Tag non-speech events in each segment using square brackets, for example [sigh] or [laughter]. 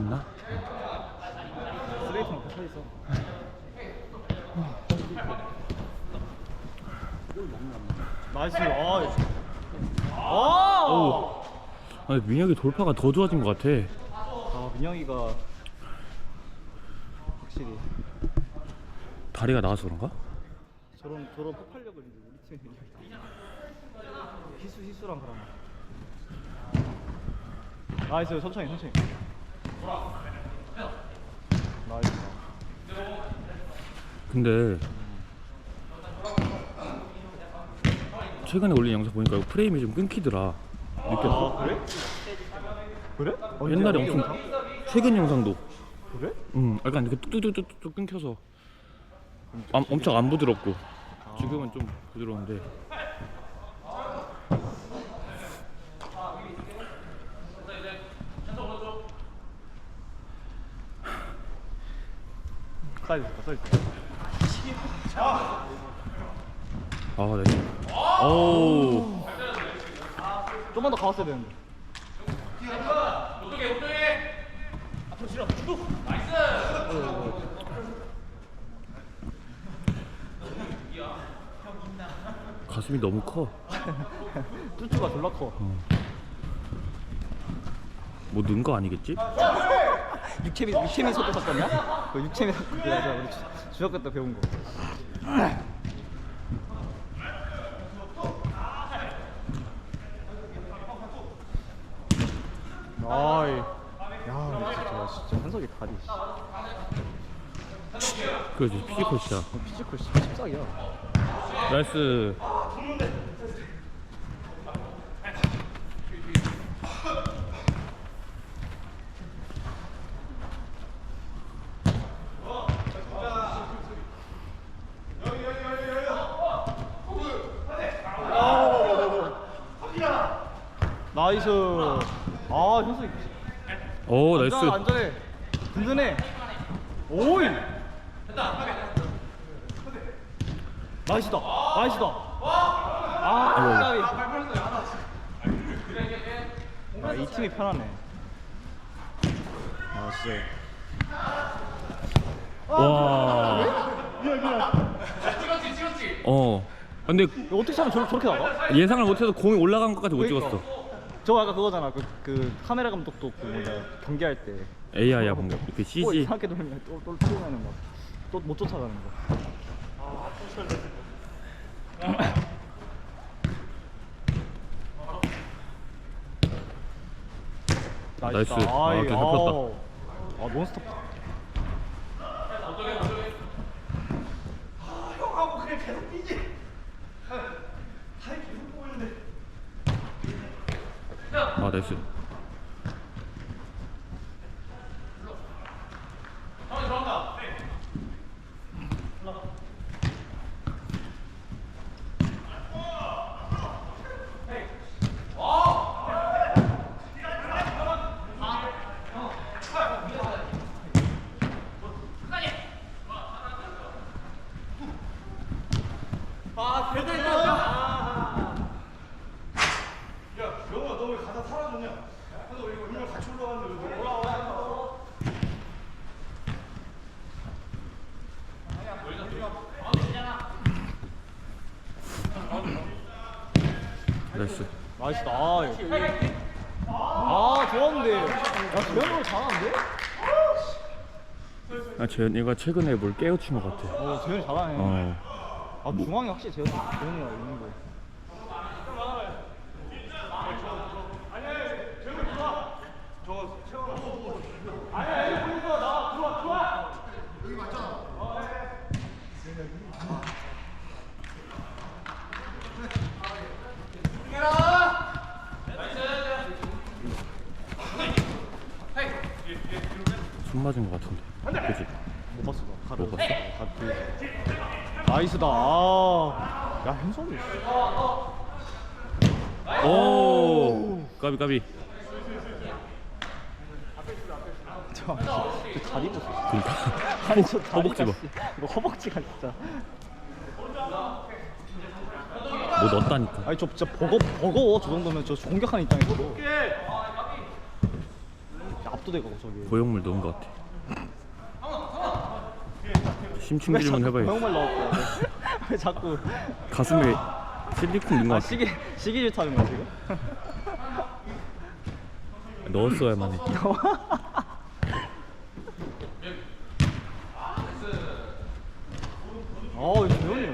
봤나? 스레이트 앞에 서 있어. 나이스. 아. 아. 오. 아니 민혁이 돌파가 더 좋아진 것 같아. 아 민영이가 확실히 다리가 나와서 그런가? 저런 저런 폭발력을 이제 우리 팀에. 희수 희수랑 그랑. 나이스 천천히 천천히. 근데 최근에 올린 영상 보니까 이거 프레임이 좀 끊기더라. 느꼈어. 아 그래? 그래? 옛날에 엄청? 최근 영상도 그래? 음 약간 이렇게 뚝뚝뚝뚝 끊겨서 아, 엄청 안 부드럽고 지금은 좀 부드러운데 사이드 있다 사이드. 아 네. 오 좀만 더 가왔어야 되는데. 가슴이 너무 커. [laughs] 뚜쭈가 졸라 커. 뭐 넣은 거 아니겠지? 육체미 육체미 소도 사건이야? 그 육체미 그 맞아 우리 주- 중학교 때 배운 거. 아이, 야 근데 진짜 진짜 한석이 다리. 그렇지 피지컬이야. 피지컬 진짜 십상이야. 나이스. 나이스. 아 현석이. 오 나이스. 안전해, 안전해. 든든해. 오이. 나이스다. 나이스다. 아, 까비. 아, 이 팀이 편하네. 아, 진짜. 와. 어. 근데 이거 어떻게 저렇게, 저렇게 나가? 예상을 못해서 공이 올라간 것까지 못 그러니까. 찍었어. 저 아까 그거잖아. 그, 그 카메라 감독도 그 뭐냐 경기할 때. AI야 방금 그 또 CG. 이상하게 돌면 또또 틀리면은 막또 못 쫓아가는 거. 나이스. 나이스다. 아, 아이, 좀 잡혔다. 아우. 아 논스톱. 아 나이스. 나이스. 나이스다. 아, 이거. 아 좋았는데. 야 재현이 잘하는데? 아 재현이가 최근에 뭘 깨우친 것 같아. 어 재현이 잘하네. 어. 아 중앙이 확실히 재현 재현이가 있는 거. 손 맞은 것 같은데. 그지? 못 봤어 나. 가로. 못 봤어? 가 뒤에서. 나이스다. 아. 야 현석이. 오. 까비 까비. 저, 저 다리 보소. 그러니까. [laughs] 아니 저 허벅지 봐. 씨, 이거 허벅지가 진짜. 뭐 넣었다니까. 아니 저 진짜 버거 버거워 저 정도면 저 공격하는 입장에서도. 압도되고 저기. 고용물 넣은 것 같아. 심층 질문 해봐야겠어. 정말 나왔고. 왜 자꾸 가슴에 실리콘 넣은 것아 같아. 시계 시계를 타는 거야 지금? 넣었어야만 해. [laughs] 아 재현이.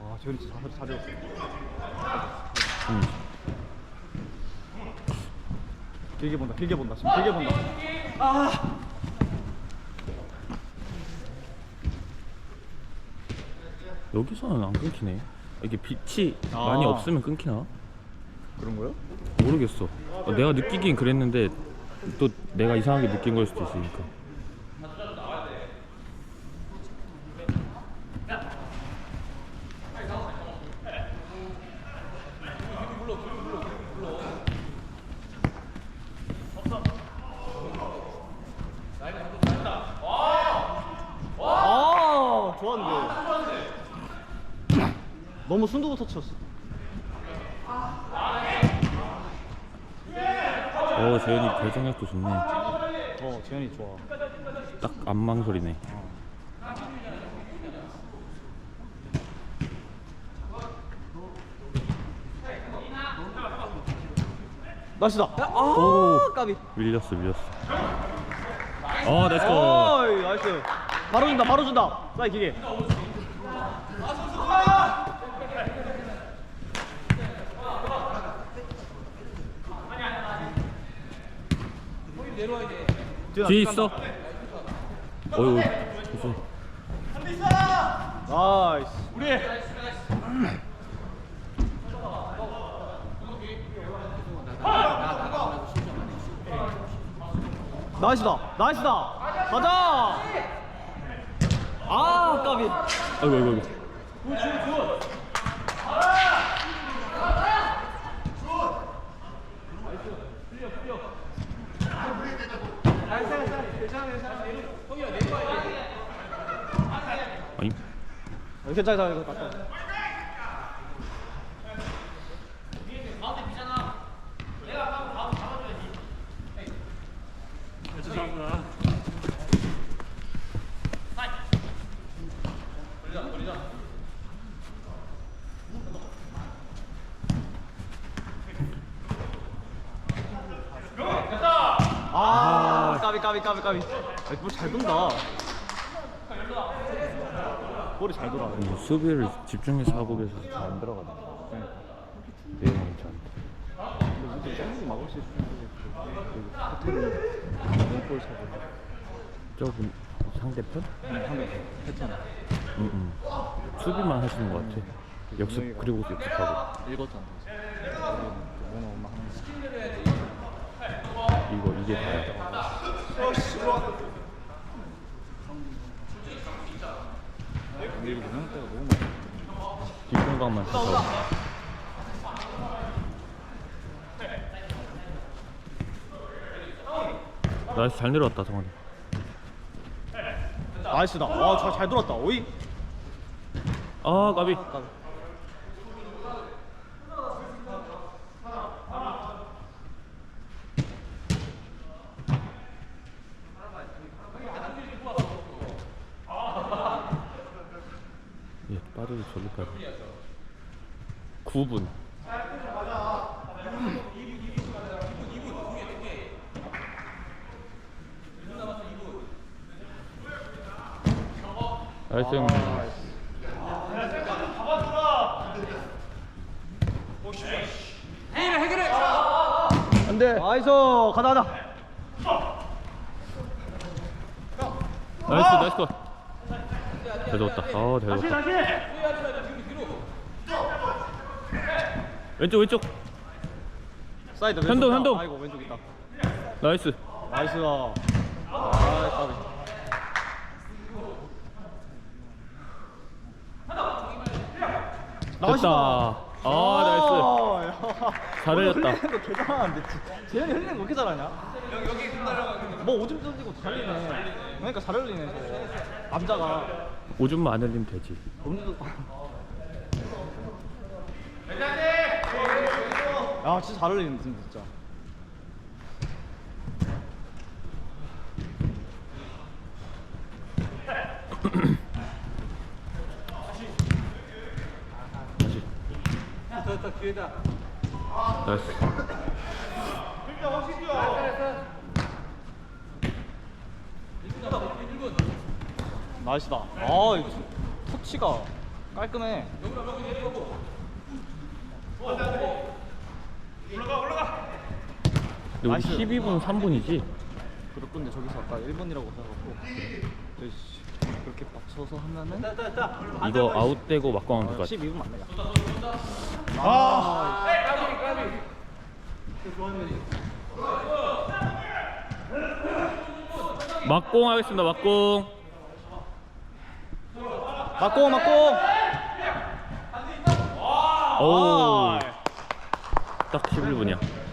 아 재현이 진짜 잘 잘했어. 음. 길게 본다 길게 본다 지금 길게 본다. 아. 여기서는 안 끊기네. 이게 빛이 아. 많이 없으면 끊기나? 그런 거요? 모르겠어. 어, 내가 느끼긴 그랬는데 또 내가 이상하게 느낀 걸 수도 있으니까. 아 좋았는데. 너무 순두부 터치였어. 어 재현이 배정력도 좋네. 어 재현이 좋아. 딱 안 망설이네. 나시다. 오. 아 까비. 밀렸어 밀렸어. 어 나이스. 어이 나이스. 바로 준다 바로 준다. 사이 기계. 뒤에 있어. 어유. 무슨 나이스. 우리. 나이스다. 나이스다. 가자. 아 까비. 아이고 아이고 아이고. 아니 이렇게 잘 잘. 맞다. 아, 까비 까비 까비 까비. 아, 볼잘 돈다. 볼이 잘 돌아. 뭐 수비를 집중해서 하고 계셔서 잘 안 들어가네. 내용이 괜찮은데. 근데 우리 짱이 막을 수 있는 게 호텔이 원골 차고 저분 상대편? 하면 했잖아. 응, 응. 수비만 하시는 것 같아. 역습 그리고 역습하고 읽었잖아. 뭐나 엄마 하는 이거 이게 다야. 거. 우리 유명 때가 너무 많아. 뒷공간만 해서. 나이스 잘 내려왔다 성환이. 나이스다. 아, 잘, 잘 돌았다. 오이. 아 까비. 까비. 저기 빠져. 9분. 나이스 형. 안 돼. 나이스. 가자, 가자. 나이스 나이스 컷. 잘 잡았다. 아, 잘 잡았다. 왼쪽 왼쪽. 사이드 왼쪽. 현동, 있다. 현동. 아이고, 왼쪽 있다. 나이스. 나이스다. 아, 까비. 됐다. 아, 나이스. 나이스. 잘 흘렸다. 흘리는 거 대단한데. 지- 재현이 흘리는 거 그렇게 잘하냐? 뭐 오줌 던지고 잘 흘리네. 그러니까 잘 흘리네. 저거. 남자가. 오줌만 안 흘리면 되지. 야 진짜 잘 어울리는데 진짜 다시. 됐다 기회다. 나이스. 나이스다. 아, 이거 터치가 깔끔해. 근데 우리 나이스. 12분 3분이지? 그렇군데 저기서 아까 1번이라고 생각하고 씨, 그렇게 맞춰서 하면은 이거 아웃되고 막광하면 될것 같아. 12분 맞네. 막공 하겠습니다, 막공. 맞고 맞고. 오. 아, 딱 11분이야.